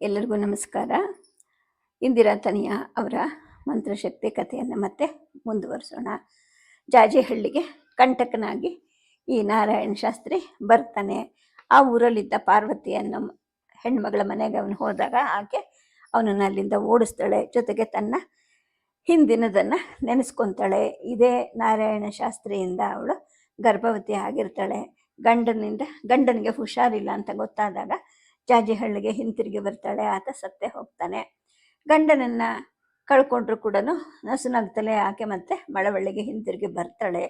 ಎಲ್ಲರಿಗೂ ನಮಸ್ಕಾರ. ಇಂದಿರಾ ತನಿಯ ಅವರ ಮಂತ್ರಶಕ್ತಿ ಕಥೆಯನ್ನು ಮತ್ತೆ ಮುಂದುವರಿಸೋಣ. ಜಾಜಿಹಳ್ಳಿಗೆ ಕಂಟಕನಾಗಿ ಈ ನಾರಾಯಣ ಶಾಸ್ತ್ರಿ ಬರ್ತಾನೆ. ಆ ಊರಲ್ಲಿದ್ದ ಪಾರ್ವತಿಯನ್ನು ಹೆಣ್ಮಗಳ ಮನೆಗೆ ಅವನು ಹೋದಾಗ ಆಕೆ ಅವನನ್ನು ಅಲ್ಲಿಂದ ಓಡಿಸ್ತಾಳೆ. ಜೊತೆಗೆ ತನ್ನ ಹಿಂದಿನದನ್ನು ನೆನೆಸ್ಕೊತಾಳೆ. ಇದೇ ನಾರಾಯಣ ಶಾಸ್ತ್ರಿಯಿಂದ ಅವಳು ಗರ್ಭವತಿ ಆಗಿರ್ತಾಳೆ. ಗಂಡನಿಂದ ಗಂಡನಿಗೆ ಹುಷಾರಿಲ್ಲ ಅಂತ ಗೊತ್ತಾದಾಗ ಜಾಜಿಹಳ್ಳಿಗೆ ಹಿಂತಿರುಗಿ ಬರ್ತಾಳೆ. ಆತ ಸತ್ತೆ ಹೋಗ್ತಾನೆ. ಗಂಡನನ್ನ ಕಳ್ಕೊಂಡ್ರು ಕೂಡ ನಸುನಗ್ತಲೇ ಆಕೆ ಮತ್ತೆ ಮಳವಳ್ಳಿಗೆ ಹಿಂತಿರುಗಿ ಬರ್ತಾಳೆ.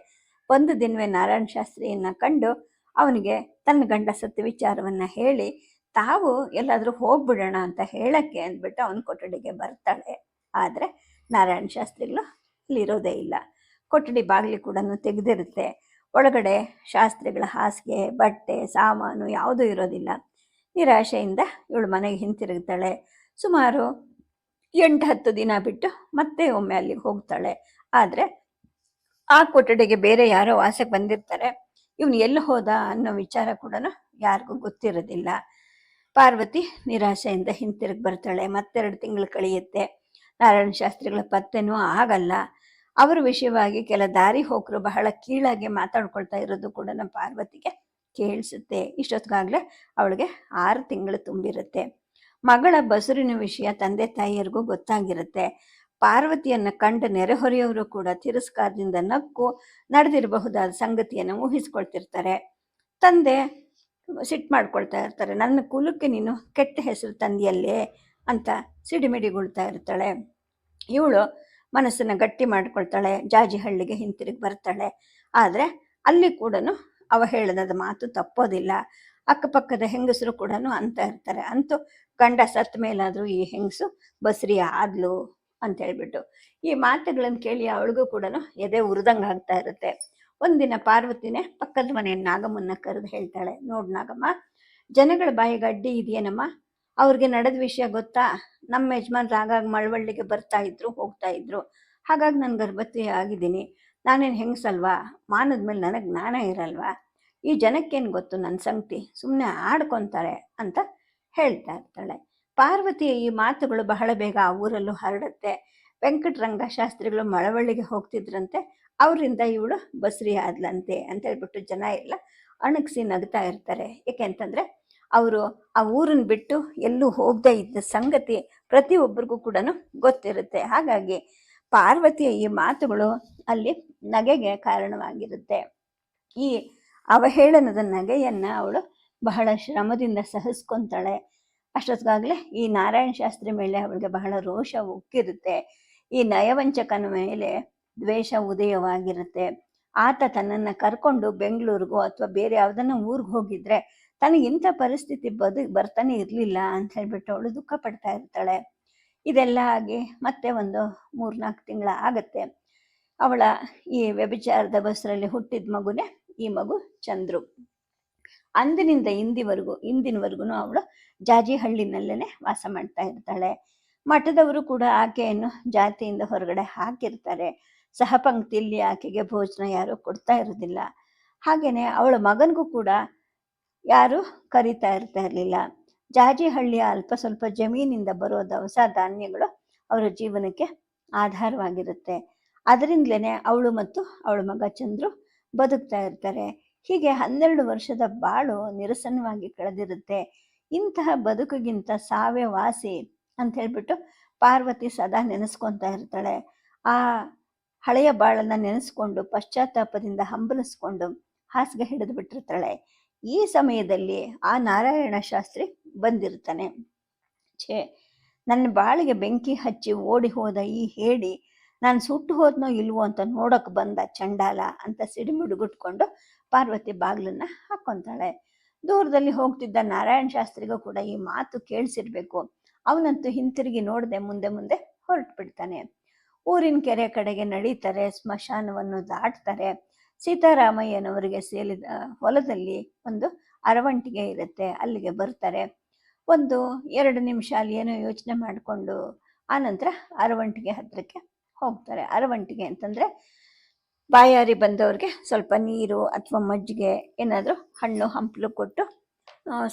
ಒಂದು ದಿನವೇ ನಾರಾಯಣ ಶಾಸ್ತ್ರಿಯನ್ನು ಕಂಡು ಅವನಿಗೆ ತನ್ನ ಗಂಡ ಸತ್ತ ವಿಚಾರವನ್ನ ಹೇಳಿ, ತಾವು ಎಲ್ಲಾದರೂ ಹೋಗ್ಬಿಡೋಣ ಅಂತ ಹೇಳಕ್ಕೆ ಅಂದ್ಬಿಟ್ಟು ಅವನ ಕೊಠಡಿಗೆ ಬರ್ತಾಳೆ. ಆದರೆ ನಾರಾಯಣ ಶಾಸ್ತ್ರಿಗಳು ಇಲ್ಲಿರೋದೇ ಇಲ್ಲ. ಕೊಠಡಿ ಬಾಗಿಲು ಕೂಡ ತೆಗೆದಿರುತ್ತೆ. ಒಳಗಡೆ ಶಾಸ್ತ್ರಿಗಳ ಹಾಸಿಗೆ, ಬಟ್ಟೆ, ಸಾಮಾನು ಯಾವುದೂ ಇರೋದಿಲ್ಲ. ನಿರಾಶೆಯಿಂದ ಇವಳು ಮನೆಗೆ ಹಿಂತಿರುಗ್ತಾಳೆ. ಸುಮಾರು ಎಂಟು ಹತ್ತು ದಿನ ಬಿಟ್ಟು ಮತ್ತೆ ಒಮ್ಮೆ ಅಲ್ಲಿಗೆ ಹೋಗ್ತಾಳೆ. ಆದರೆ ಆ ಕೊಠಡಿಗೆ ಬೇರೆ ಯಾರೋ ವಾಸಕ್ಕೆ ಬಂದಿರ್ತಾರೆ. ಇವನು ಎಲ್ಲಿ ಹೋದ ಅನ್ನೋ ವಿಚಾರ ಕೂಡ ಯಾರಿಗೂ ಗೊತ್ತಿರೋದಿಲ್ಲ. ಪಾರ್ವತಿ ನಿರಾಶೆಯಿಂದ ಹಿಂತಿರುಗಿ ಬರ್ತಾಳೆ. ಮತ್ತೆರಡು ತಿಂಗಳು ಕಳೆಯುತ್ತೆ. ನಾರಾಯಣ ಶಾಸ್ತ್ರಿಗಳ ಪತ್ತೆನೂ ಆಗಲ್ಲ. ಅವರ ವಿಷಯವಾಗಿ ಕೆಲ ದಾರಿ ಹೋಕರು ಬಹಳ ಕೀಳಾಗಿ ಮಾತಾಡ್ಕೊಳ್ತಾ ಇರೋದು ಕೂಡ ನಮ್ಮ ಪಾರ್ವತಿಗೆ ಕೇಳಿಸುತ್ತೆ. ಇಷ್ಟೊತ್ತಿಗಾಗಲೇ ಅವಳಿಗೆ ಆರು ತಿಂಗಳು ತುಂಬಿರುತ್ತೆ. ಮಗಳ ಬಸುರಿನ ವಿಷಯ ತಂದೆ ತಾಯಿಯರಿಗೂ ಗೊತ್ತಾಗಿರುತ್ತೆ. ಪಾರ್ವತಿಯನ್ನು ಕಂಡ ನೆರೆಹೊರೆಯವರು ಕೂಡ ತಿರಸ್ಕಾರದಿಂದ ನಕ್ಕು ನಡೆದಿರಬಹುದಾದ ಸಂಗತಿಯನ್ನು ಊಹಿಸ್ಕೊಳ್ತಿರ್ತಾರೆ. ತಂದೆ ಸಿಟ್ಟು ಮಾಡ್ಕೊಳ್ತಾ ಇರ್ತಾರೆ. ನನ್ನ ಕುಲಕ್ಕೆ ನೀನು ಕೆಟ್ಟ ಹೆಸರು ತಂದಿಯಲ್ಲೇ ಅಂತ ಸಿಡಿಮಿಡಿಗೊಳ್ತಾ ಇರ್ತಾಳೆ. ಇವಳು ಮನಸ್ಸನ್ನು ಗಟ್ಟಿ ಮಾಡ್ಕೊಳ್ತಾಳೆ. ಜಾಜಿಹಳ್ಳಿಗೆ ಹಿಂತಿರುಗಿ ಬರ್ತಾಳೆ. ಆದರೆ ಅಲ್ಲಿ ಕೂಡ ಅವಹೇಳನದ ಮಾತು ತಪ್ಪೋದಿಲ್ಲ. ಅಕ್ಕಪಕ್ಕದ ಹೆಂಗಸರು ಕೂಡ ಅಂತ ಇರ್ತಾರೆ. ಅಂತೂ ಗಂಡ ಸತ್ತ ಮೇಲಾದರೂ ಈ ಹೆಂಗಸು ಬಸ್ರಿ ಆದ್ಲು ಅಂತ ಹೇಳ್ಬಿಟ್ಟು. ಈ ಮಾತುಗಳನ್ನು ಕೇಳಿ ಅವಳಿಗೂ ಕೂಡ ಎದೆ ಉರಿದಂಗೆ ಆಗ್ತಾ ಇರುತ್ತೆ. ಒಂದಿನ ಪಾರ್ವತಿನೇ ಪಕ್ಕದ ಮನೆಯ ನಾಗಮ್ಮನ್ನ ಕರೆದು ಹೇಳ್ತಾಳೆ. ನೋಡು ನಾಗಮ್ಮ, ಜನಗಳ ಬಾಯಿಗೆ ಅಡ್ಡಿ ಇದೆಯೇನಮ್ಮ? ಅವ್ರಿಗೆ ನಡೆದ ವಿಷಯ ಗೊತ್ತಾ? ನಮ್ಮ ಯಜಮಾನ್ರು ಆಗಾಗ ಮಳವಳ್ಳಿಗೆ ಬರ್ತಾ ಇದ್ರು, ಹೋಗ್ತಾ ಇದ್ರು. ಹಾಗಾಗಿ ನಾನು ಗರ್ಭವತಿ ಆಗಿದ್ದೀನಿ ನಾನೇನು ಹೆಂಗಸಲ್ವಾ? ಮಾನದ ಮೇಲೆ ನನಗೆ ಜ್ಞಾನ ಇರಲ್ವಾ? ಈ ಜನಕ್ಕೇನು ಗೊತ್ತು ನನ್ನ ಸಂಗತಿ ಸುಮ್ಮನೆ ಆಡ್ಕೊತಾರೆ ಅಂತ ಹೇಳ್ತಾ ಇರ್ತಾಳೆ. ಪಾರ್ವತಿಯ ಈ ಮಾತುಗಳು ಬಹಳ ಬೇಗ ಆ ಊರಲ್ಲೂ ಹರಡುತ್ತೆ. ವೆಂಕಟರಂಗ ಶಾಸ್ತ್ರಿಗಳು ಮಳವಳ್ಳಿಗೆ ಹೋಗ್ತಿದ್ರಂತೆ. ಅವರಿಂದ ಇವಳು ಬಸ್ರಿ ಆದ್ಲಂತೆ ಅಂತ ಹೇಳ್ಬಿಟ್ಟು ಜನ ಎಲ್ಲ ಅಣಗಿಸಿ ನಗ್ತಾ ಇರ್ತಾರೆ. ಯಾಕೆ ಅಂತಂದ್ರೆ ಅವರು ಆ ಊರನ್ನ ಬಿಟ್ಟು ಎಲ್ಲೂ ಹೋಗದೇ ಇದ್ದ ಸಂಗತಿ ಪ್ರತಿಯೊಬ್ಬರಿಗೂ ಕೂಡ ಗೊತ್ತಿರುತ್ತೆ. ಹಾಗಾಗಿ ಪಾರ್ವತಿಯ ಈ ಮಾತುಗಳು ಅಲ್ಲಿ ನಗೆಗೆ ಕಾರಣವಾಗಿರುತ್ತೆ. ಈ ಅವಹೇಳನದ ನಗೆಯನ್ನ ಅವಳು ಬಹಳ ಶ್ರಮದಿಂದ ಸಹಿಸ್ಕೊಂತಾಳೆ. ಅಷ್ಟೊತ್ತಿಗಾಗಲೇ ಈ ನಾರಾಯಣ ಶಾಸ್ತ್ರಿ ಮೇಲೆ ಅವಳಿಗೆ ಬಹಳ ರೋಷ ಉಕ್ಕಿರುತ್ತೆ. ಈ ನಯವಂಚಕನ ಮೇಲೆ ದ್ವೇಷ ಉದಯವಾಗಿರುತ್ತೆ. ಆತ ತನ್ನನ್ನು ಕರ್ಕೊಂಡು ಬೆಂಗಳೂರಿಗೋ ಅಥವಾ ಬೇರೆ ಯಾವುದನ್ನ ಊರಿಗೆ ಹೋಗಿದ್ರೆ ತನಗಿಂಥ ಪರಿಸ್ಥಿತಿ ಬದು, ಬರ್ತಾನೆ ಇರಲಿಲ್ಲ ಅಂತ ಹೇಳ್ಬಿಟ್ಟು ಅವಳು ದುಃಖ ಪಡ್ತಾ ಇರ್ತಾಳೆ. ಇದೆಲ್ಲ ಆಗಿ ಮತ್ತೆ ಒಂದು ಮೂರ್ನಾಲ್ಕು ತಿಂಗಳ ಆಗತ್ತೆ. ಅವಳ ಈ ವ್ಯಭಿಚಾರದ ಬಸ್ರಲ್ಲಿ ಹುಟ್ಟಿದ ಮಗುನೇ ಈ ಮಗು ಚಂದ್ರು. ಅಂದಿನಿಂದ ಇಂದಿವರೆಗೂ, ಇಂದಿನವರೆಗೂ ಅವಳು ಜಾಜಿಹಳ್ಳಿನಲ್ಲೇ ವಾಸ ಮಾಡ್ತಾ ಇರ್ತಾಳೆ. ಮಠದವರು ಕೂಡ ಆಕೆಯನ್ನು ಜಾತಿಯಿಂದ ಹೊರಗಡೆ ಹಾಕಿರ್ತಾರೆ. ಸಹಪಂಕ್ತಿಯಲ್ಲಿ ಆಕೆಗೆ ಭೋಜನ ಯಾರು ಕೊಡ್ತಾ ಇರೋದಿಲ್ಲ. ಹಾಗೆಯೇ ಅವಳ ಮಗನಿಗೂ ಕೂಡ ಯಾರು ಕರಿತಾ ಇರ್ತಾ ಇರಲಿಲ್ಲ. ಜಾಜಿಹಳ್ಳಿಯ ಅಲ್ಪ ಸ್ವಲ್ಪ ಜಮೀನಿಂದ ಬರೋ ದವಸ ಧಾನ್ಯಗಳು ಅವರ ಜೀವನಕ್ಕೆ ಆಧಾರವಾಗಿರುತ್ತೆ. ಅದರಿಂದಲೇ ಅವಳು ಮತ್ತು ಅವಳ ಮಗ ಚಂದ್ರು ಬದುಕ್ತಾ ಇರ್ತಾರೆ. ಹೀಗೆ ಹನ್ನೆರಡು ವರ್ಷದ ಬಾಳು ನಿರಸನವಾಗಿ ಕಳೆದಿರುತ್ತೆ. ಇಂತಹ ಬದುಕಿಗಿಂತ ಸಾವೇ ವಾಸಿ ಅಂತ ಹೇಳ್ಬಿಟ್ಟು ಪಾರ್ವತಿ ಸದಾ ನೆನೆಸ್ಕೊತಾ ಇರ್ತಾಳೆ. ಆ ಹಳೆಯ ಬಾಳನ್ನ ನೆನೆಸ್ಕೊಂಡು ಪಶ್ಚಾತ್ತಾಪದಿಂದ ಹಂಬಲಿಸ್ಕೊಂಡು ಹಾಸಿಗೆ ಹಿಡಿದು ಬಿಟ್ಟಿರ್ತಾಳೆ. ಈ ಸಮಯದಲ್ಲಿ ಆ ನಾರಾಯಣ ಶಾಸ್ತ್ರಿ ಬಂದಿರ್ತಾನೆ ಛೇ, ನನ್ನ ಬಾಳಿಗೆ ಬೆಂಕಿ ಹಚ್ಚಿ ಓಡಿ ಹೋದ ಈ ಹೇಳಿ ನಾನು ಸುಟ್ಟು ಹೋದ್ನೋ ಇಲ್ವೋ ಅಂತ ನೋಡಕ್ ಬಂದ ಚಂಡಾಲ ಅಂತ ಸಿಡಿಮಿಡುಗುಟ್ಕೊಂಡು ಪಾರ್ವತಿ ಬಾಗ್ಲನ್ನ ಹಾಕ್ಕೊಂತಾಳೆ ದೂರದಲ್ಲಿ ಹೋಗ್ತಿದ್ದ ನಾರಾಯಣ ಶಾಸ್ತ್ರಿಗೂ ಕೂಡ ಈ ಮಾತು ಕೇಳಿಸಿರ್ಬೇಕು. ಅವನಂತೂ ಹಿಂತಿರುಗಿ ನೋಡದೆ ಮುಂದೆ ಮುಂದೆ ಹೊರಟು ಬಿಡ್ತಾನೆ ಊರಿನ ಕೆರೆ ಕಡೆಗೆ ನಡೀತಾರೆ, ಸ್ಮಶಾನವನ್ನು ದಾಟ್ತಾರೆ. ಸೀತಾರಾಮಯ್ಯನವರಿಗೆ ಸೇರಿದ ಹೊಲದಲ್ಲಿ ಒಂದು ಅರವಂಟಿಗೆ ಇರುತ್ತೆ, ಅಲ್ಲಿಗೆ ಬರ್ತಾರೆ. ಒಂದು ಎರಡು ನಿಮಿಷ ಅಲ್ಲಿ ಏನೋ ಯೋಚನೆ ಮಾಡಿಕೊಂಡು ಆನಂತರ ಅರವಂಟಿಗೆ ಹತ್ತಿರಕ್ಕೆ ಹೋಗ್ತಾರೆ. ಅರವಂಟಿಗೆ ಅಂತಂದರೆ ಬಾಯಾರಿ ಬಂದವ್ರಿಗೆ ಸ್ವಲ್ಪ ನೀರು ಅಥವಾ ಮಜ್ಜಿಗೆ ಏನಾದರೂ ಹಣ್ಣು, ಹಂಪಲು ಕೊಟ್ಟು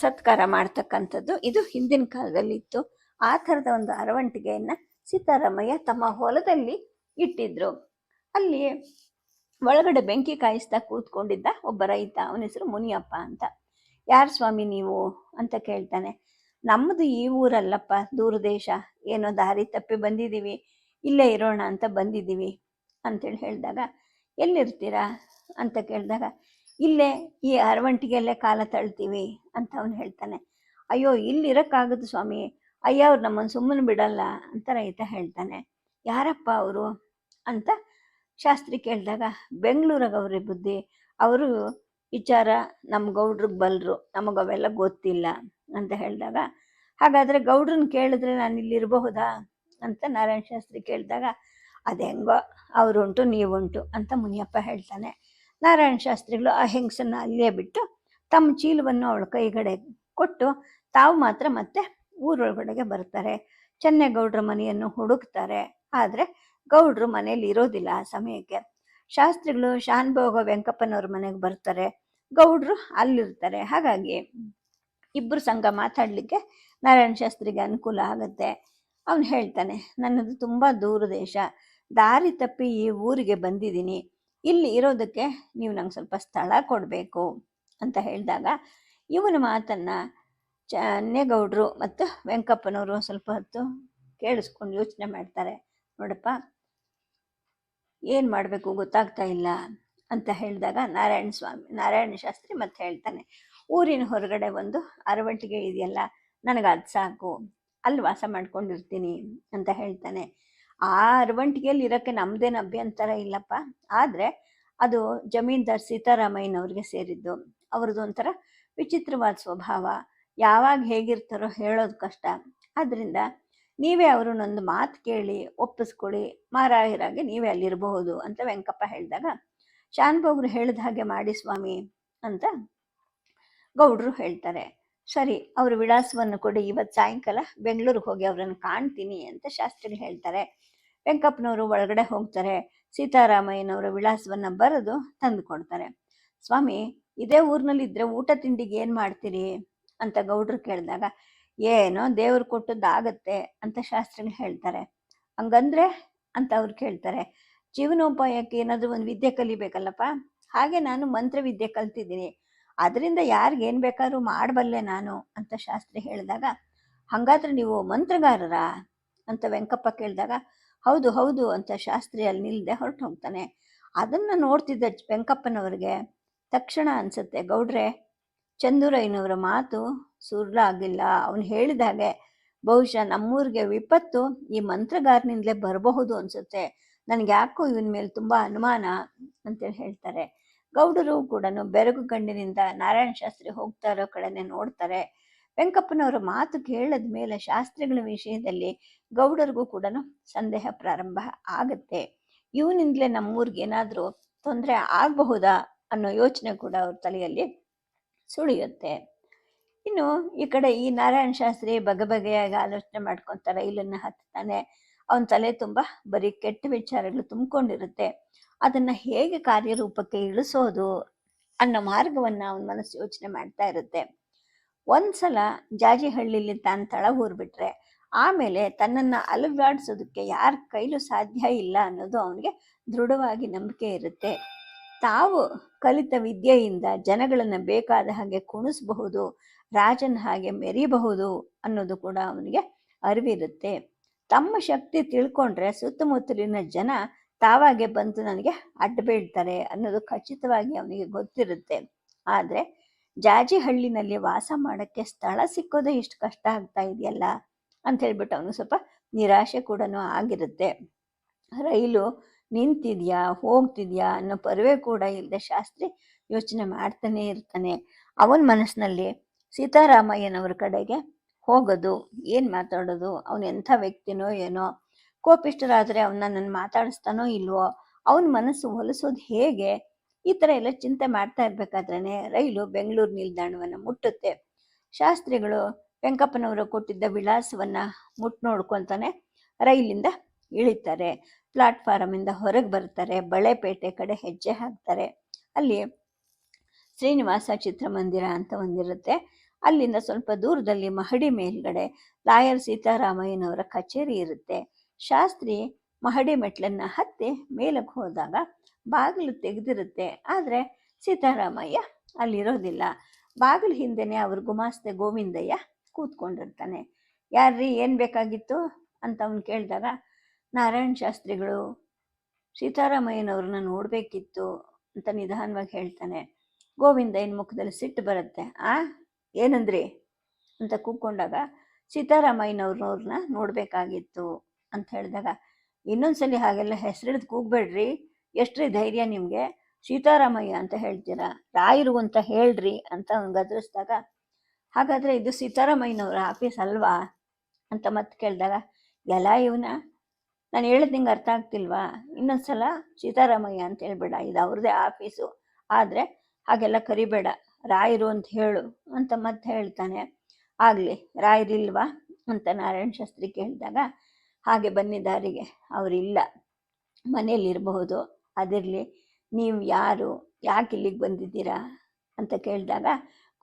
ಸತ್ಕಾರ ಮಾಡ್ತಕ್ಕಂಥದ್ದು ಇದು ಹಿಂದಿನ ಕಾಲದಲ್ಲಿ ಇತ್ತು. ಆ ಥರದ ಒಂದು ಅರವಂಟಿಗೆಯನ್ನು ಸೀತಾರಾಮಯ್ಯ ತಮ್ಮ ಹೊಲದಲ್ಲಿ ಇಟ್ಟಿದ್ರು. ಅಲ್ಲಿ ಒಳಗಡೆ ಬೆಂಕಿ ಕಾಯಿಸ್ತಾ ಕೂತ್ಕೊಂಡಿದ್ದ ಒಬ್ಬ ರೈತ. ಅವನ ಹೆಸರು ಮುನಿಯಪ್ಪ ಅಂತ. ಯಾರು ಸ್ವಾಮಿ ನೀವು ಅಂತ ಕೇಳ್ತಾನೆ. ನಮ್ಮದು ಈ ಊರಲ್ಲಪ್ಪ ದೂರ ದೇಶ ಏನೋ ದಾರಿ ತಪ್ಪಿ ಬಂದಿದ್ದೀವಿ. ಇಲ್ಲೇ ಇರೋಣ ಅಂತ ಬಂದಿದ್ದೀವಿ ಅಂತೇಳಿ ಹೇಳಿದಾಗ, ಎಲ್ಲಿರ್ತೀರಾ? ಅಂತ ಕೇಳಿದಾಗ, ಇಲ್ಲೇ ಈ ಅರವಂಟಿಗೆಲ್ಲೇ ಕಾಲ ತಳ್ತೀವಿ ಅಂತ ಅವನು ಹೇಳ್ತಾನೆ. ಅಯ್ಯೋ, ಇಲ್ಲಿ ಇರೋಕ್ಕಾಗದು ಸ್ವಾಮಿ. ಅಯ್ಯ, ಅವ್ರು ನಮ್ಮನ್ನು ಸುಮ್ಮನೆ ಬಿಡಲ್ಲ ಅಂತ ರೈತ ಹೇಳ್ತಾನೆ. ಯಾರಪ್ಪ ಅವರು? ಅಂತ ಶಾಸ್ತ್ರಿ ಕೇಳಿದಾಗ ಬೆಂಗಳೂರಾಗ ಅವ್ರಿ ಬುದ್ಧಿ, ಅವರು ವಿಚಾರ ನಮ್ಮ ಗೌಡ್ರಿಗೆ ಬಲ್ರು, ನಮಗೆ ಅವೆಲ್ಲ ಗೊತ್ತಿಲ್ಲ ಅಂತ ಹೇಳಿದಾಗ, ಹಾಗಾದರೆ ಗೌಡ್ರನ್ನ ಕೇಳಿದ್ರೆ ನಾನು ಇಲ್ಲಿ ಇರಬಹುದಾ? ಅಂತ ನಾರಾಯಣ ಶಾಸ್ತ್ರಿ ಕೇಳಿದಾಗ, ಅದು ಹೆಂಗೋ, ಅವರುಂಟು, ನೀವುಂಟು ಅಂತ ಮುನಿಯಪ್ಪ ಹೇಳ್ತಾನೆ. ನಾರಾಯಣ ಶಾಸ್ತ್ರಿಗಳು ಆ ಹೆಂಗಸನ್ನು ಅಲ್ಲೇ ಬಿಟ್ಟು ತಮ್ಮ ಚೀಲವನ್ನು ಅವಳ ಕೈಗಡೆ ಕೊಟ್ಟು ತಾವು ಮಾತ್ರ ಮತ್ತೆ ಊರೊಳಗಡೆಗೆ ಬರ್ತಾರೆ. ಚೆನ್ನೇಗೌಡ್ರ ಮನೆಯನ್ನು ಹುಡುಕ್ತಾರೆ. ಆದರೆ ಗೌಡ್ರು ಮನೆಯಲ್ಲಿ ಇರೋದಿಲ್ಲ ಆ ಸಮಯಕ್ಕೆ. ಶಾಸ್ತ್ರಿಗಳು ಶಾನ್ಭೋಗ ವೆಂಕಪ್ಪನವ್ರ ಮನೆಗೆ ಬರ್ತಾರೆ. ಗೌಡ್ರು ಅಲ್ಲಿರ್ತಾರೆ. ಹಾಗಾಗಿ ಇಬ್ಬರು ಸಂಘ ಮಾತಾಡಲಿಕ್ಕೆ ನಾರಾಯಣ ಶಾಸ್ತ್ರಿಗೆ ಅನುಕೂಲ ಆಗುತ್ತೆ. ಅವನು ಹೇಳ್ತಾನೆ, ನನ್ನದು ತುಂಬ ದೂರ ದೇಶ. ದಾರಿ ತಪ್ಪಿ ಈ ಊರಿಗೆ ಬಂದಿದ್ದೀನಿ. ಇಲ್ಲಿ ಇರೋದಕ್ಕೆ ನೀವು ನಂಗೆ ಸ್ವಲ್ಪ ಸ್ಥಳ ಕೊಡಬೇಕು. ಅಂತ ಹೇಳಿದಾಗ ಇವನ ಮಾತನ್ನು ಚನ್ನೇಗೌಡರು ಮತ್ತು ವೆಂಕಪ್ಪನವರು ಸ್ವಲ್ಪ ಹೊತ್ತು ಕೇಳಿಸ್ಕೊಂಡು ಯೋಚನೆ ಮಾಡ್ತಾರೆ. ನೋಡಪ್ಪ ಏನು ಮಾಡಬೇಕು ಗೊತ್ತಾಗ್ತಾ ಇಲ್ಲ ಅಂತ ಹೇಳಿದಾಗ ನಾರಾಯಣ ಸ್ವಾಮಿ, ನಾರಾಯಣ ಶಾಸ್ತ್ರಿ ಮತ್ತೆ ಹೇಳ್ತಾನೆ, ಊರಿನ ಹೊರಗಡೆ ಒಂದು ಅರವಂಟಿಗೆ ಇದೆಯಲ್ಲ, ನನಗೆ ಅದು ಸಾಕು, ಅಲ್ಲಿ ವಾಸ ಮಾಡ್ಕೊಂಡಿರ್ತೀನಿ ಅಂತ ಹೇಳ್ತಾನೆ. ಆ ಅರವಂಟಿಗೆಯಲ್ಲಿ ಇರೋಕ್ಕೆ ನಮ್ಮದೇನು ಅಭ್ಯಂತರ ಇಲ್ಲಪ್ಪ, ಆದರೆ ಅದು ಜಮೀನ್ದಾರ್ ಸೀತಾರಾಮಯ್ಯನವ್ರಿಗೆ ಸೇರಿದ್ದು, ಅವ್ರದ್ದು ಒಂಥರ ವಿಚಿತ್ರವಾದ ಸ್ವಭಾವ, ಯಾವಾಗ ಹೇಗಿರ್ತಾರೋ ಹೇಳೋದು ಕಷ್ಟ. ಆದ್ದರಿಂದ ನೀವೇ ಅವ್ರನ್ನೊಂದು ಮಾತು ಕೇಳಿ ಒಪ್ಪಿಸ್ಕೊಳ್ಳಿ ಮಾರಾಯರಾಗಿ ನೀವೇ ಅಲ್ಲಿರಬಹುದು ಅಂತ ವೆಂಕಪ್ಪ ಹೇಳಿದಾಗ, ಶಾನ್ಭೋಗ್ರು ಹೇಳಿದ ಹಾಗೆ ಮಾಡಿ ಸ್ವಾಮಿ ಅಂತ ಗೌಡ್ರು ಹೇಳ್ತಾರೆ. ಸರಿ, ಅವ್ರ ವಿಳಾಸವನ್ನು ಕೊಡಿ ಇವತ್ತು ಸಾಯಂಕಾಲ ಬೆಂಗಳೂರಿಗೆ ಹೋಗಿ ಅವರನ್ನು ಕಾಣ್ತೀನಿ ಅಂತ ಶಾಸ್ತ್ರಿಗಳು ಹೇಳ್ತಾರೆ. ವೆಂಕಪ್ಪನವರು ಒಳಗಡೆ ಹೋಗ್ತಾರೆ, ಸೀತಾರಾಮಯ್ಯನವರ ವಿಳಾಸವನ್ನು ಬರೆದು ತಂದು ಕೊಡ್ತಾರೆ. ಸ್ವಾಮಿ, ಇದೇ ಊರಿನಲ್ಲಿ ಇದ್ರೆ ಊಟ ತಿಂಡಿಗೆ ಏನು ಮಾಡ್ತೀರಿ? ಅಂತ ಗೌಡ್ರು ಕೇಳಿದಾಗ ಏನೋ ದೇವ್ರು ಕೊಟ್ಟದ್ದಾಗತ್ತೆ ಅಂತ ಶಾಸ್ತ್ರಗಳು ಹೇಳ್ತಾರೆ. ಹಂಗಂದ್ರೆ ಅಂತ ಅವ್ರು ಕೇಳ್ತಾರೆ, ಜೀವನೋಪಾಯಕ್ಕೆ ಏನಾದರೂ ಒಂದು ವಿದ್ಯೆ ಕಲಿಬೇಕಲ್ಲಪ್ಪ? ಹಾಗೆ ನಾನು ಮಂತ್ರ ವಿದ್ಯೆ ಕಲ್ತಿದ್ದೀನಿ ಅದರಿಂದ ಯಾರಿಗೇನು ಬೇಕಾದ್ರೂ ಮಾಡಬಲ್ಲೆ ನಾನು ಅಂತ ಶಾಸ್ತ್ರಿ ಹೇಳಿದಾಗ, ಹಾಗಾದ್ರೆ ನೀವು ಮಂತ್ರಗಾರರಾ? ಅಂತ ವೆಂಕಪ್ಪ ಕೇಳಿದಾಗ, ಹೌದು ಹೌದು ಅಂತ ಶಾಸ್ತ್ರಿ ಅಲ್ಲಿ ನಿಲ್ಲದೆ ಹೊರಟು ಹೋಗ್ತಾನೆ ಅದನ್ನು ನೋಡ್ತಿದ್ದ ವೆಂಕಪ್ಪನವ್ರಿಗೆ ತಕ್ಷಣ ಅನ್ಸುತ್ತೆ, ಗೌಡ್ರೆ ಚಂದೂರಯ್ಯನವರ ಮಾತು ಸುಳ್ಳ ಆಗಿಲ್ಲ ಅವನು ಹೇಳಿದಾಗೆ ಬಹುಶಃ ನಮ್ಮೂರಿಗೆ ವಿಪತ್ತು ಈ ಮಂತ್ರಗಾರನಿಂದಲೇ ಬರಬಹುದು ಅನ್ಸುತ್ತೆ. ನನಗೆ ಯಾಕೋ ಇವನ ಮೇಲೆ ತುಂಬ ಅನುಮಾನ ಅಂತೇಳಿ ಹೇಳ್ತಾರೆ. ಗೌಡರು ಕೂಡ ಬೆರಗು ಕಣ್ಣಿನಿಂದ ನಾರಾಯಣ ಶಾಸ್ತ್ರಿ ಹೋಗ್ತಾ ಇರೋ ಕಡೆನೆ ನೋಡ್ತಾರೆ. ವೆಂಕಪ್ಪನವರ ಮಾತು ಕೇಳದ ಮೇಲೆ ಶಾಸ್ತ್ರಿಗಳ ವಿಷಯದಲ್ಲಿ ಗೌಡರಿಗೂ ಕೂಡ ಸಂದೇಹ ಪ್ರಾರಂಭ ಆಗುತ್ತೆ. ಇವನಿಂದಲೇ ನಮ್ಮೂರಿಗೆ ಏನಾದರೂ ತೊಂದರೆ ಆಗಬಹುದಾ ಅನ್ನೋ ಯೋಚನೆ ಕೂಡ ಅವ್ರ ತಲೆಯಲ್ಲಿ ಸುಳಿಯುತ್ತೆ. ಇನ್ನು ಈ ಕಡೆ ಈ ನಾರಾಯಣ ಶಾಸ್ತ್ರಿ ಬಗೆ ಬಗೆಯಾಗಿ ಆಲೋಚನೆ ಮಾಡ್ಕೊತ ರೈಲನ್ನು ಹತ್ತಾನೆ ಅವನ ತಲೆ ತುಂಬ ಬರೀ ಕೆಟ್ಟ ವಿಚಾರಗಳು ತುಂಬಿಕೊಂಡಿರುತ್ತೆ. ಅದನ್ನು ಹೇಗೆ ಕಾರ್ಯರೂಪಕ್ಕೆ ಇಳಿಸೋದು ಅನ್ನೋ ಮಾರ್ಗವನ್ನು ಅವನ ಮನಸ್ಸು ಯೋಚನೆ ಮಾಡ್ತಾ ಇರುತ್ತೆ. ಒಂದ್ಸಲ ಜಾಜಿಹಳ್ಳಿಲಿ ತಾನು ತಳ ಊರ್ಬಿಟ್ರೆ ಆಮೇಲೆ ತನ್ನನ್ನು ಅಲುಗಾಡಿಸೋದಕ್ಕೆ ಯಾರ ಕೈಲೂ ಸಾಧ್ಯ ಇಲ್ಲ ಅನ್ನೋದು ಅವನಿಗೆ ದೃಢವಾಗಿ ನಂಬಿಕೆ ಇರುತ್ತೆ. ತಾವು ಕಲಿತ ವಿದ್ಯೆಯಿಂದ ಜನಗಳನ್ನು ಬೇಕಾದ ಹಾಗೆ ಕುಣಿಸಬಹುದು, ರಾಜನ ಹಾಗೆ ಮೆರಿಬಹುದು ಅನ್ನೋದು ಕೂಡ ಅವನಿಗೆ ಅರಿವಿರುತ್ತೆ. ತಮ್ಮ ಶಕ್ತಿ ತಿಳ್ಕೊಂಡ್ರೆ ಸುತ್ತಮುತ್ತಲಿನ ಜನ ತಾವಾಗೆ ಬಂದು ನನಗೆ ಅಡ್ಡ ಬೀಳ್ತಾರೆ ಅನ್ನೋದು ಖಚಿತವಾಗಿ ಅವನಿಗೆ ಗೊತ್ತಿರುತ್ತೆ. ಆದರೆ ಜಾಜಿಹಳ್ಳಿನಲ್ಲಿ ವಾಸ ಮಾಡೋಕ್ಕೆ ಸ್ಥಳ ಸಿಕ್ಕೋದೇ ಇಷ್ಟು ಕಷ್ಟ ಆಗ್ತಾ ಇದೆಯಲ್ಲ ಅಂತ ಹೇಳ್ಬಿಟ್ಟು ಅವನು ಸ್ವಲ್ಪ ನಿರಾಶೆ ಕೂಡ ಆಗಿರುತ್ತೆ. ರೈಲು ನಿಂತಿದ್ಯಾ, ಹೋಗ್ತಿದ್ಯಾ ಅನ್ನೋ ಪರವೇ ಕೂಡ ಇಲ್ಲದೆ ಶಾಸ್ತ್ರಿ ಯೋಚನೆ ಮಾಡ್ತಾನೆ ಇರ್ತಾನೆ. ಅವನ ಮನಸ್ಸಿನಲ್ಲಿ ಸೀತಾರಾಮಯ್ಯನವ್ರ ಕಡೆಗೆ ಹೋಗೋದು, ಏನು ಮಾತಾಡೋದು, ಅವನು ಎಂಥ ವ್ಯಕ್ತಿನೋ ಏನೋ ಕೋಪಿಷ್ಟರಾದರೆ ಅವನ್ನ ನನ್ನ ಮಾತಾಡಿಸ್ತಾನೋ ಇಲ್ವೋ, ಅವನ ಮನಸ್ಸು ಹೊಲಿಸೋದು ಹೇಗೆ? ಈ ಥರ ಎಲ್ಲ ಚಿಂತೆ ಮಾಡ್ತಾ ಇರ್ಬೇಕಾದ್ರೇ ರೈಲು ಬೆಂಗಳೂರು ನಿಲ್ದಾಣವನ್ನು ಮುಟ್ಟುತ್ತೆ. ಶಾಸ್ತ್ರಿಗಳು ವೆಂಕಪ್ಪನವರು ಕೊಟ್ಟಿದ್ದ ವಿಳಾಸವನ್ನು ಮುಟ್ ನೋಡ್ಕೊತಾನೆ ರೈಲಿಂದ ಇಳಿತಾರೆ. ಪ್ಲಾಟ್ಫಾರಮಿಂದ ಹೊರಗೆ ಬರ್ತಾರೆ ಬಳೆಪೇಟೆ ಕಡೆ ಹೆಜ್ಜೆ ಹಾಕ್ತಾರೆ. ಅಲ್ಲಿ ಶ್ರೀನಿವಾಸ ಚಿತ್ರಮಂದಿರ ಅಂತ ಒಂದಿರುತ್ತೆ. ಅಲ್ಲಿಂದ ಸ್ವಲ್ಪ ದೂರದಲ್ಲಿ ಮಹಡಿ ಮೇಲ್ಗಡೆ ಲಾಯರ್ ಸೀತಾರಾಮಯ್ಯನವರ ಕಚೇರಿ ಇರುತ್ತೆ. ಶಾಸ್ತ್ರಿ ಮಹಡಿ ಮೆಟ್ಲನ್ನ ಹತ್ತಿ ಮೇಲಕ್ಕೆ ಹೋದಾಗ ಬಾಗಿಲು ತೆಗೆದಿರುತ್ತೆ. ಆದರೆ ಸೀತಾರಾಮಯ್ಯ ಅಲ್ಲಿರೋದಿಲ್ಲ. ಬಾಗಿಲು ಹಿಂದೆನೆ ಅವ್ರ ಗುಮಾಸ್ತೆ ಗೋವಿಂದಯ್ಯ ಕೂತ್ಕೊಂಡಿರ್ತಾನೆ. ಯಾರ್ರೀ, ಏನು ಬೇಕಾಗಿತ್ತು? ಅಂತ ಅವನು ಕೇಳಿದಾಗ ನಾರಾಯಣ ಶಾಸ್ತ್ರಿಗಳು ಸೀತಾರಾಮಯ್ಯನವ್ರನ್ನ ನೋಡಬೇಕಿತ್ತು ಅಂತ ನಿಧಾನವಾಗಿ ಹೇಳ್ತಾನೆ. ಗೋವಿಂದಯ್ಯನ ಮುಖದಲ್ಲಿ ಸಿಟ್ಟು ಬರುತ್ತೆ. ಆ, ಏನಂದ್ರಿ? ಅಂತ ಕೂಕೊಂಡಾಗ ಸೀತಾರಾಮಯ್ಯನವ್ರನ್ನ ನೋಡಬೇಕಾಗಿತ್ತು ಅಂತ ಹೇಳಿದಾಗ, ಇನ್ನೊಂದ್ಸಲಿ ಹಾಗೆಲ್ಲ ಹೆಸರಿಡ್ದು ಕೂಗ್ಬೇಡ್ರಿ. ಎಷ್ಟ್ರಿ ಧೈರ್ಯ ನಿಮಗೆ? ಸೀತಾರಾಮಯ್ಯ ಅಂತ ಹೇಳ್ತೀರಾ? ರಾಯರು ಅಂತ ಹೇಳ್ರಿ ಅಂತ ಅವ್ನು ಗದರಿಸಿದಾಗ ಹಾಗಾದರೆ ಇದು ಸೀತಾರಾಮಯ್ಯನವ್ರ ಆಫೀಸ್ ಅಲ್ವಾ? ಅಂತ ಮತ್ತೆ ಕೇಳಿದಾಗ, ಎಲ್ಲ ಇವನ ನಾನು ಹೇಳಿದ್ ನಿಂಗೆ ಅರ್ಥ ಆಗ್ತಿಲ್ವಾ? ಇನ್ನೊಂದ್ಸಲ ಸೀತಾರಾಮಯ್ಯ ಅಂತ ಹೇಳ್ಬೇಡ, ಇದು ಅವ್ರದ್ದೇ ಆಫೀಸು. ಆದರೆ ಹಾಗೆಲ್ಲ ಕರಿಬೇಡ, ರಾಯರು ಅಂತ ಹೇಳು ಅಂತ ಮತ್ತೆ ಹೇಳ್ತಾನೆ. ಆಗಲಿ, ರಾಯರಿಲ್ವಾ ಅಂತ ನಾರಾಯಣ ಶಾಸ್ತ್ರಿ ಕೇಳಿದಾಗ, ಹಾಗೆ ಬನ್ನಿದಾರಿಗೆ ಅವರಿಲ್ಲ. ಮನೆಯಲ್ಲಿರಬಹುದು, ಅದಿರಲಿ, ನೀವು ಯಾರು, ಯಾಕೆ ಇಲ್ಲಿಗೆ ಬಂದಿದ್ದೀರಾ ಅಂತ ಕೇಳಿದಾಗ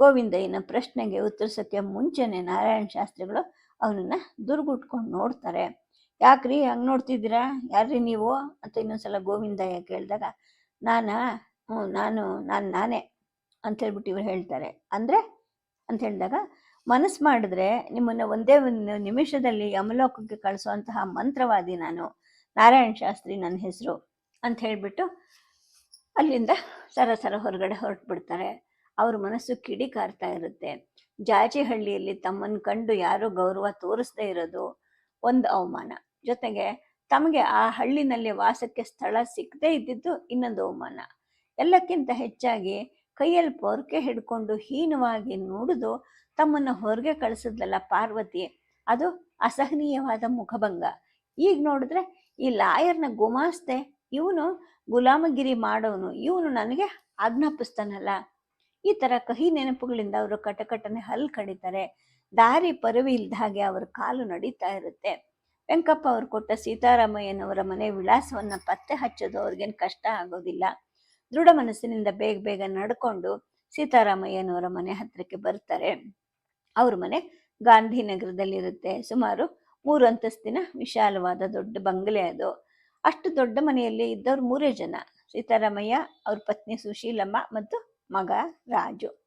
ಗೋವಿಂದಯ್ಯನ ಪ್ರಶ್ನೆಗೆ ಉತ್ತರಿಸೋಕ್ಕೆ ಮುಂಚೆನೆ ನಾರಾಯಣ ಶಾಸ್ತ್ರಿಗಳು ಅವನನ್ನು ದುರ್ಗುಟ್ಕೊಂಡು ನೋಡ್ತಾರೆ. ಯಾಕ್ರಿ ಹಂಗೆ ನೋಡ್ತಿದ್ದೀರಾ? ಯಾರ್ರಿ ನೀವು? ಅಂತ ಇನ್ನೊಂದ್ಸಲ ಗೋವಿಂದಯ್ಯ ಕೇಳಿದಾಗ, ನಾನಾ, ಹ್ಞೂ, ನಾನು ನಾನು ನಾನೇ ಅಂತ ಹೇಳ್ಬಿಟ್ಟು ಇವ್ರು ಹೇಳ್ತಾರೆ. ಅಂದರೆ, ಅಂತ ಹೇಳಿದಾಗ, ಮನಸ್ಸು ಮಾಡಿದ್ರೆ ನಿಮ್ಮನ್ನು ಒಂದೇ ಒಂದು ನಿಮಿಷದಲ್ಲಿ ಯಮಲೋಕಕ್ಕೆ ಕಳಿಸುವಂತಹ ಮಂತ್ರವಾದಿ ನಾನು, ನಾರಾಯಣ ಶಾಸ್ತ್ರಿ ನನ್ನ ಹೆಸರು ಅಂತ ಹೇಳಿಬಿಟ್ಟು ಅಲ್ಲಿಂದ ಸರ ಸರ ಹೊರಗಡೆ ಹೊರಟು ಬಿಡ್ತಾರೆ ಅವ್ರ ಮನಸ್ಸು ಕಿಡಿಕಾರ್ತಾ ಇರುತ್ತೆ. ಜಾಜಿಹಳ್ಳಿಯಲ್ಲಿ ತಮ್ಮನ್ನು ಕಂಡು ಯಾರೂ ಗೌರವ ತೋರಿಸದೇ ಇರೋದು ಒಂದು ಅವಮಾನ. ಜೊತೆಗೆ ತಮಗೆ ಆ ಹಳ್ಳಿನಲ್ಲಿ ವಾಸಕ್ಕೆ ಸ್ಥಳ ಸಿಕ್ಕದೇ ಇದ್ದಿದ್ದು ಇನ್ನೊಂದು ಅವಮಾನ. ಎಲ್ಲಕ್ಕಿಂತ ಹೆಚ್ಚಾಗಿ ಕೈಯಲ್ಲಿ ಪೊರ್ಕೆ ಹಿಡ್ಕೊಂಡು ಹೀನವಾಗಿ ನೋಡಿದು ತಮ್ಮನ್ನು ಹೊರಗೆ ಕಳಿಸಿದ್ಲಲ್ಲ ಪಾರ್ವತಿ, ಅದು ಅಸಹನೀಯವಾದ ಮುಖಭಂಗ. ಈಗ ನೋಡಿದ್ರೆ ಈ ಲಾಯರ್ನ ಗುಮಾಸ್ತೆ, ಇವನು ಗುಲಾಮಗಿರಿ ಮಾಡೋನು, ಇವನು ನನಗೆ ಆಜ್ಞಾಪಿಸ್ತಾನಲ್ಲ. ಈ ಥರ ಕಹಿ ನೆನಪುಗಳಿಂದ ಅವರು ಕಟಕಟನೆ ಹಲ್ಲು ಕಡಿತಾರೆ. ದಾರಿ ಪರವಿ ಇಲ್ದ ಹಾಗೆ ಅವರ ಕಾಲು ನಡೀತಾ ಇರುತ್ತೆ. ವೆಂಕಪ್ಪ ಅವ್ರು ಕೊಟ್ಟ ಸೀತಾರಾಮಯ್ಯನವರ ಮನೆ ವಿಳಾಸವನ್ನ ಪತ್ತೆ ಹಚ್ಚೋದು ಅವ್ರಿಗೇನು ಕಷ್ಟ ಆಗೋದಿಲ್ಲ. ದೃಢ ಮನಸ್ಸಿನಿಂದ ಬೇಗ ಬೇಗ ನಡ್ಕೊಂಡು ಸೀತಾರಾಮಯ್ಯನವರ ಮನೆ ಹತ್ರಕ್ಕೆ ಬರ್ತಾರೆ. ಅವ್ರ ಮನೆ ಗಾಂಧಿನಗರದಲ್ಲಿರುತ್ತೆ. ಸುಮಾರು ಮೂರು ಅಂತಸ್ತಿನ ವಿಶಾಲವಾದ ದೊಡ್ಡ ಬಂಗಲೆ ಅದು. ಅಷ್ಟು ದೊಡ್ಡ ಮನೆಯಲ್ಲಿ ಇದ್ದವ್ರು ಮೂರೇ ಜನ. ಸೀತಾರಾಮಯ್ಯ, ಅವ್ರ ಪತ್ನಿ ಸುಶೀಲಮ್ಮ ಮತ್ತು ಮಗ ರಾಜು.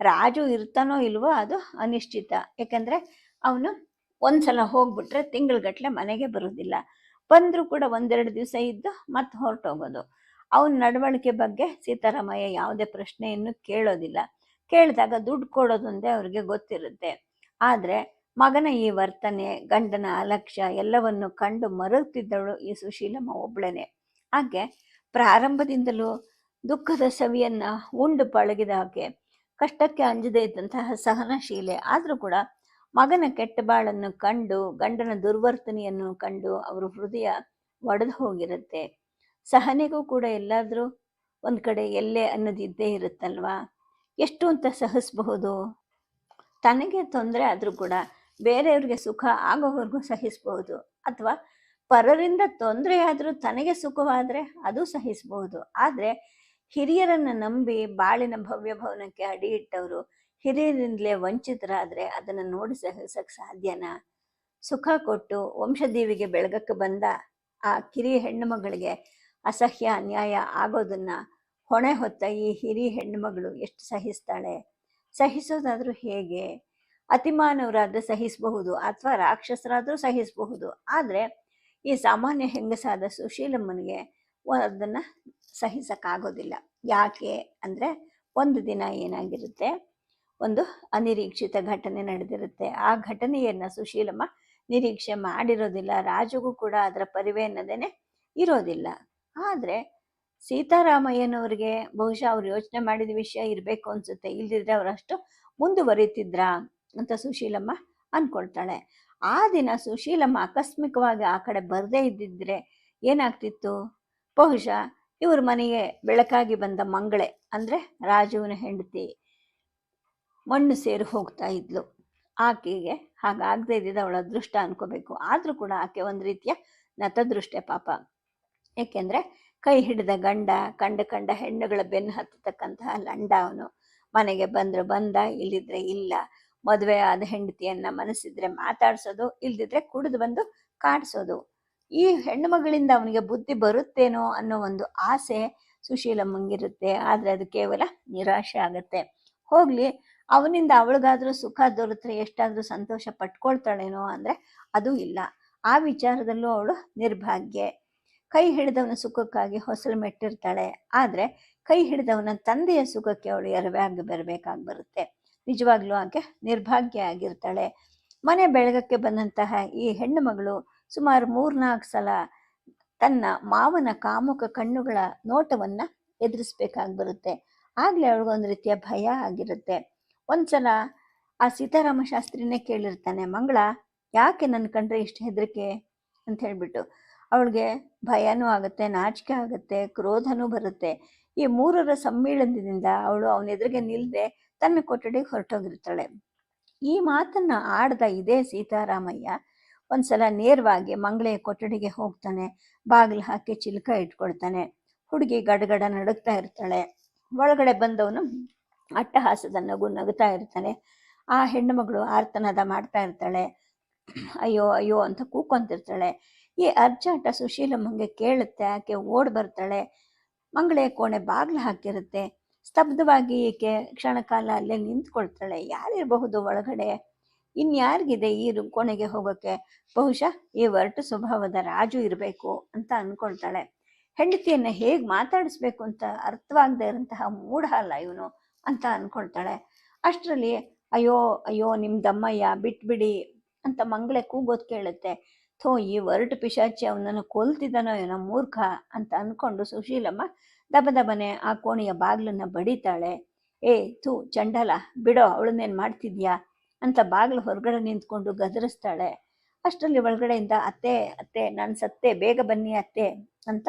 ರಾಜು ಇರ್ತಾನೋ ಇಲ್ವೋ ಅದು ಅನಿಶ್ಚಿತ. ಯಾಕಂದರೆ ಅವನು ಒಂದ್ಸಲ ಹೋಗ್ಬಿಟ್ರೆ ತಿಂಗಳಗಟ್ಟಲೆ ಮನೆಗೆ ಬರೋದಿಲ್ಲ. ಬಂದರೂ ಕೂಡ ಒಂದೆರಡು ದಿವಸ ಇದ್ದು ಮತ್ತೆ ಹೊರಟೋಗೋದು. ಅವನ ನಡವಳಿಕೆ ಬಗ್ಗೆ ಸೀತಾರಾಮಯ್ಯ ಯಾವುದೇ ಪ್ರಶ್ನೆಯನ್ನು ಕೇಳೋದಿಲ್ಲ. ಕೇಳಿದಾಗ ದುಡ್ಡು ಕೊಡೋದೊಂದೇ ಅವ್ರಿಗೆ ಗೊತ್ತಿರುತ್ತೆ. ಆದರೆ ಮಗನ ಈ ವರ್ತನೆ, ಗಂಡನ ಅಲಕ್ಷ್ಯ ಎಲ್ಲವನ್ನು ಕಂಡು ಮರುತ್ತಿದ್ದಳು ಈ ಸುಶೀಲಮ್ಮ ಒಬ್ಳೇನೆ. ಹಾಗೆ ಪ್ರಾರಂಭದಿಂದಲೂ ದುಃಖದ ಸವಿಯನ್ನ ಉಂಡು ಪಳಗಿದ ಆಕೆ. ಕಷ್ಟಕ್ಕೆ ಅಂಜದೇ ಇದ್ದಂತಹ ಸಹನಶೀಲೆ. ಆದರೂ ಕೂಡ ಮಗನ ಕೆಟ್ಟ ಬಾಳನ್ನು ಕಂಡು, ಗಂಡನ ದುರ್ವರ್ತನೆಯನ್ನು ಕಂಡು ಅವರು ಹೃದಯ ಒಡೆದು ಹೋಗಿರುತ್ತೆ. ಸಹನೆಗೂ ಕೂಡ ಎಲ್ಲಾದರೂ ಒಂದು ಕಡೆ ಎಲ್ಲೆ ಅನ್ನೋದಿದ್ದೇ ಇರುತ್ತಲ್ವಾ? ಎಷ್ಟು ಅಂತ ಸಹಿಸಬಹುದು? ತನಗೆ ತೊಂದರೆ ಆದರೂ ಕೂಡ ಬೇರೆಯವ್ರಿಗೆ ಸುಖ ಆಗೋವರೆಗೂ ಸಹಿಸಬಹುದು. ಅಥವಾ ಪರರಿಂದ ತೊಂದರೆ ಆದರೂ ತನಗೆ ಸುಖವಾದರೆ ಅದು ಸಹಿಸಬಹುದು. ಆದರೆ ಹಿರಿಯರನ್ನು ನಂಬಿ ಬಾಳಿನ ಭವ್ಯ ಭವನಕ್ಕೆ ಅಡಿ ಇಟ್ಟವರು ಹಿರಿಯರಿಂದಲೇ ವಂಚಿತರಾದರೆ ಅದನ್ನು ನೋಡಿ ಸಹಿಸಕ್ಕೆ ಸಾಧ್ಯನಾ? ಸುಖ ಕೊಟ್ಟು ವಂಶದೇವಿಗೆ ಬೆಳಗಕ್ಕೆ ಬಂದ ಆ ಕಿರಿಯ ಹೆಣ್ಣು ಮಗಳಿಗೆ ಅಸಹ್ಯ ಅನ್ಯಾಯ ಆಗೋದನ್ನ ಹೊಣೆ ಹೊತ್ತ ಈ ಹಿರಿಯ ಹೆಣ್ಣು ಮಗಳು ಎಷ್ಟು ಸಹಿಸ್ತಾಳೆ? ಸಹಿಸೋದಾದ್ರೂ ಹೇಗೆ? ಅತಿಮಾನವರಾದ್ರೆ ಸಹಿಸಬಹುದು ಅಥವಾ ರಾಕ್ಷಸರಾದ್ರೂ ಸಹಿಸಬಹುದು. ಆದರೆ ಈ ಸಾಮಾನ್ಯ ಹೆಂಗಸಾದ ಸುಶೀಲಮ್ಮನಿಗೆ ಅದನ್ನು ಸಹಿಸೋಕ್ಕಾಗೋದಿಲ್ಲ. ಯಾಕೆ ಅಂದರೆ ಒಂದು ದಿನ ಏನಾಗಿರುತ್ತೆ? ಒಂದು ಅನಿರೀಕ್ಷಿತ ಘಟನೆ ನಡೆದಿರುತ್ತೆ. ಆ ಘಟನೆಯನ್ನು ಸುಶೀಲಮ್ಮ ನಿರೀಕ್ಷೆ ಮಾಡಿರೋದಿಲ್ಲ. ರಾಜುಗೂ ಕೂಡ ಅದರ ಪರಿವೆ ಅನ್ನೋದೇನೆ ಇರೋದಿಲ್ಲ. ಆದರೆ ಸೀತಾರಾಮಯ್ಯನವ್ರಿಗೆ ಬಹುಶಃ ಅವ್ರು ಯೋಚನೆ ಮಾಡಿದ ವಿಷಯ ಇರಬೇಕು ಅನಿಸುತ್ತೆ. ಇಲ್ದಿದ್ರೆ ಅವರಷ್ಟು ಮುಂದುವರಿತಿದ್ರಾ ಅಂತ ಸುಶೀಲಮ್ಮ ಅಂದ್ಕೊಳ್ತಾಳೆ ಆ ದಿನ ಸುಶೀಲಮ್ಮ ಆಕಸ್ಮಿಕವಾಗಿ ಆ ಕಡೆ ಬರದೇ ಇದ್ದಿದ್ರೆ ಏನಾಗ್ತಿತ್ತು? ಬಹುಶಃ ಇವ್ರ ಮನೆಗೆ ಬೆಳಕಾಗಿ ಬಂದ ಮಂಗಳೆ ಅಂದರೆ ರಾಜುವಿನ ಹೆಂಡತಿ ಮಣ್ಣು ಸೇರಿ ಹೋಗ್ತಾ ಇದ್ಲು. ಆಕೆಗೆ ಹಾಗಾಗದೇ ಇದ್ದಿದ್ದು ಅವಳ ಅದೃಷ್ಟ ಅನ್ಕೋಬೇಕು. ಆದರೂ ಕೂಡ ಆಕೆ ಒಂದು ರೀತಿಯ ನತದೃಷ್ಟೆ ಪಾಪ. ಏಕೆಂದರೆ ಕೈ ಹಿಡಿದ ಗಂಡ, ಕಂಡ ಕಂಡ ಹೆಣ್ಣುಗಳ ಬೆನ್ನು ಹತ್ತತಕ್ಕಂತಹ ಲಂಡ ಅವನು ಮನೆಗೆ ಬಂದ್ರೆ ಬಂದ ಇಲ್ಲಿದ್ರೆ ಇಲ್ಲ. ಮದುವೆ ಆದ ಹೆಂಡತಿಯನ್ನ ಮನಸ್ಸಿದ್ರೆ ಮಾತಾಡಿಸೋದು, ಇಲ್ದಿದ್ರೆ ಕುಡಿದು ಬಂದು ಕಾಡ್ಸೋದು. ಈ ಹೆಣ್ಣು ಮಗಳಿಂದ ಅವನಿಗೆ ಬುದ್ಧಿ ಬರುತ್ತೇನೋ ಅನ್ನೋ ಒಂದು ಆಸೆ ಸುಶೀಲಮ್ಮಂಗಿರುತ್ತೆ. ಆದ್ರೆ ಅದು ಕೇವಲ ನಿರಾಶೆ ಆಗುತ್ತೆ. ಹೋಗ್ಲಿ, ಅವನಿಂದ ಅವಳಿಗಾದರೂ ಸುಖ ದೊರೆತ್ರೆ, ಎಷ್ಟಾದರೂ ಸಂತೋಷ ಪಟ್ಕೊಳ್ತಾಳೇನೋ ಅಂದ್ರೆ ಅದು ಇಲ್ಲ. ಆ ವಿಚಾರದಲ್ಲೂ ಅವಳು ನಿರ್ಭಾಗ್ಯ. ಕೈ ಹಿಡಿದವನ ಸುಖಕ್ಕಾಗಿ ಹೊಸಲು ಮೆಟ್ಟಿರ್ತಾಳೆ. ಆದ್ರೆ ಕೈ ಹಿಡಿದವನ ತಂದೆಯ ಸುಖಕ್ಕೆ ಅವಳು ಎರವೆಯಾಗಿ ಬರಬೇಕಾಗಿ ಬರುತ್ತೆ. ನಿಜವಾಗ್ಲೂ ಆಕೆ ನಿರ್ಭಾಗ್ಯ ಆಗಿರ್ತಾಳೆ. ಮನೆ ಬೆಳಗಕ್ಕೆ ಬಂದಂತಹ ಈ ಹೆಣ್ಣು ಮಗಳು ಸುಮಾರು ಮೂರ್ನಾಲ್ಕು ಸಲ ತನ್ನ ಮಾವನ ಕಾಮುಕ ಕಣ್ಣುಗಳ ನೋಟವನ್ನ ಎದುರಿಸ್ಬೇಕಾಗಿ ಬರುತ್ತೆ ಆಗ್ಲೇ ಅವಳಿಗೊಂದು ರೀತಿಯ ಭಯ ಆಗಿರುತ್ತೆ. ಒಂದ್ಸಲ ಆ ಸೀತಾರಾಮ ಶಾಸ್ತ್ರಿನೇ ಕೇಳಿರ್ತಾನೆ, ಮಂಗಳ, ಯಾಕೆ ನನ್ನ ಕಂಡ್ರೆ ಇಷ್ಟು ಹೆದರಿಕೆ? ಅಂತ ಹೇಳ್ಬಿಟ್ಟು. ಅವಳಿಗೆ ಭಯನೂ ಆಗುತ್ತೆ, ನಾಚಿಕೆ ಆಗುತ್ತೆ, ಕ್ರೋಧನೂ ಬರುತ್ತೆ. ಈ ಮೂರರ ಸಮ್ಮೇಳನದಿಂದ ಅವಳು ಅವನ ಎದುರಿಗೆ ನಿಲ್ಲದೆ ತನ್ನ ಕೊಠಡಿಗೆ ಹೊರಟೋಗಿರ್ತಾಳೆ. ಈ ಮಾತನ್ನ ಆಡ್ದ ಇದೇ ಸೀತಾರಾಮಯ್ಯ ಒಂದ್ಸಲ ನೇರವಾಗಿ ಮಂಗಳೆಯ ಕೊಠಡಿಗೆ ಹೋಗ್ತಾನೆ, ಬಾಗಿಲು ಹಾಕಿ ಚಿಲ್ಕ ಇಟ್ಕೊಳ್ತಾನೆ, ಹುಡುಗಿ ಗಡಗಡ ನಡುಗ್ತಾ ಇರ್ತಾಳೆ. ಒಳಗಡೆ ಬಂದವನು ಅಟ್ಟಹಾಸದ ನಗು ನಗುತ್ತಾ ಇರ್ತಾನೆ. ಆ ಹೆಣ್ಣು ಮಗಳು ಆರ್ತನಾದ ಮಾಡ್ತಾ ಇರ್ತಾಳೆ. ಅಯ್ಯೋ ಅಯ್ಯೋ ಅಂತ ಕೂಕೊಂತಿರ್ತಾಳೆ. ಈ ಅರ್ಜಾಟ ಸುಶೀಲಮ್ಮಂಗೆ ಕೇಳುತ್ತೆ, ಆಕೆ ಓಡ್ ಬರ್ತಾಳೆ. ಮಂಗಳೆಯ ಕೋಣೆ ಬಾಗಿಲು ಹಾಕಿರುತ್ತೆ. ಸ್ತಬ್ಧವಾಗಿ ಈಕೆ ಕ್ಷಣಕಾಲ ಅಲ್ಲೇ ನಿಂತ್ಕೊಳ್ತಾಳೆ. ಯಾರಿರಬಹುದು ಒಳಗಡೆ? ಇನ್ಯಾರಿಗಿದೆ ಈ ಕೋಣೆಗೆ ಹೋಗೋಕ್ಕೆ ಬಹುಶಃ ಈ ಒರಟು ಸ್ವಭಾವದ ರಾಜು ಇರಬೇಕು ಅಂತ ಅನ್ಕೊಳ್ತಾಳೆ. ಹೆಂಡತಿಯನ್ನ ಹೇಗೆ ಮಾತಾಡಿಸ್ಬೇಕು ಅಂತ ಅರ್ಥವಾಗದೇ ಇರೋಂತಹ ಮೂಢ ಅಲ್ಲ ಇವನು ಅಂತ ಅನ್ಕೊಳ್ತಾಳೆ. ಅಷ್ಟರಲ್ಲಿ, ಅಯ್ಯೋ ಅಯ್ಯೋ ನಿಮ್ಮ ದಮ್ಮಯ್ಯ, ಬಿಟ್ಬಿಡಿ ಅಂತ ಮಂಗಳೇ ಕೂಗೋದ್ ಕೇಳುತ್ತೆ. ಥೋ, ಈ ಒರಟು ಪಿಶಾಚಿ ಅವನನ್ನು ಕೊಲ್ತಿದ್ದಾನೋ ಏನೋ ಮೂರ್ಖ ಅಂತ ಅಂದ್ಕೊಂಡು ಸುಶೀಲಮ್ಮ ದಬ ದಬನೆ ಆ ಕೋಣೆಯ ಬಾಗಿಲನ್ನು ಬಡಿತಾಳೆ. ಏ ಥೂ, ಚಂಡಲ, ಬಿಡೋ, ಅವಳನ್ನೇನ್ ಮಾಡ್ತಿದ್ಯಾ? ಅಂತ ಬಾಗಿಲು ಹೊರಗಡೆ ನಿಂತ್ಕೊಂಡು ಗದರಿಸ್ತಾಳೆ. ಅಷ್ಟರಲ್ಲಿ ಒಳಗಡೆಯಿಂದ, ಅತ್ತೆ ಅತ್ತೆ, ನಾನು ಸತ್ತೆ, ಬೇಗ ಬನ್ನಿ ಅತ್ತೆ ಅಂತ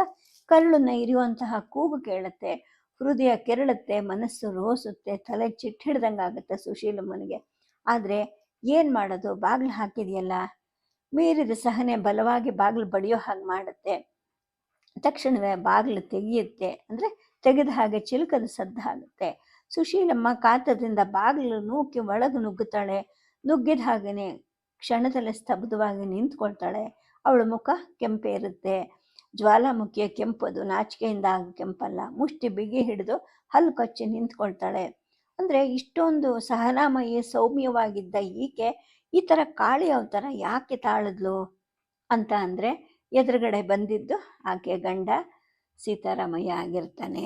ಕರುಳನ್ನು ಇರಿಯುವಂತಹ ಕೂಗು ಕೇಳುತ್ತೆ. ಹೃದಯ ಕೆರಳುತ್ತೆ, ಮನಸ್ಸು ರೋಸುತ್ತೆ, ತಲೆ ಚಿಟ್ಟ ಹಿಡ್ದಂಗಾಗುತ್ತೆ ಸುಶೀಲಮ್ಮನಿಗೆ. ಆದ್ರೆ ಏನು ಮಾಡೋದು, ಬಾಗಿಲು ಹಾಕಿದೆಯಲ್ಲ? ಮೀರಿದ ಸಹನೆ ಬಲವಾಗಿ ಬಾಗಿಲು ಬಡಿಯೋ ಹಾಗೆ ಮಾಡುತ್ತೆ. ತಕ್ಷಣವೇ ಬಾಗಿಲು ತೆಗೆಯುತ್ತೆ. ಅಂದ್ರೆ ತೆಗೆದ ಹಾಗೆ ಚಿಲುಕದ ಸದ್ದ ಆಗುತ್ತೆ ಸುಶೀಲಮ್ಮ ಕಾತದಿಂದ ಬಾಗಿಲು ನೂಕಿ ಒಳಗೆ ನುಗ್ಗುತ್ತಾಳೆ. ನುಗ್ಗಿದ ಹಾಗೆಯೇ ಕ್ಷಣದಲ್ಲಿ ಸ್ತಬ್ಧವಾಗಿ ನಿಂತ್ಕೊಳ್ತಾಳೆ. ಅವಳ ಮುಖ ಕೆಂಪೇರುತ್ತೆ. ಜ್ವಾಲಾಮುಖಿಯ ಕೆಂಪದು ನಾಚಿಕೆಯಿಂದ ಆಗ ಕೆಂಪಲ್ಲ. ಮುಷ್ಟಿ ಬಿಗಿ ಹಿಡಿದು ಹಲ್ಲು ಕಚ್ಚಿ ನಿಂತ್ಕೊಳ್ತಾಳೆ. ಅಂದ್ರೆ ಇಷ್ಟೊಂದು ಸಹನಾಮಯಿ, ಸೌಮ್ಯವಾಗಿದ್ದ ಈಕೆ ಈ ಥರ ಕಾಳಿ ಅವತಾರ ಯಾಕೆ ತಾಳಿದ್ಲು ಅಂತ ಅಂದ್ರೆ ಎದುರುಗಡೆ ಬಂದಿದ್ದು ಆಕೆ ಗಂಡ ಸೀತಾರಾಮಯ್ಯ ಆಗಿರ್ತಾನೆ.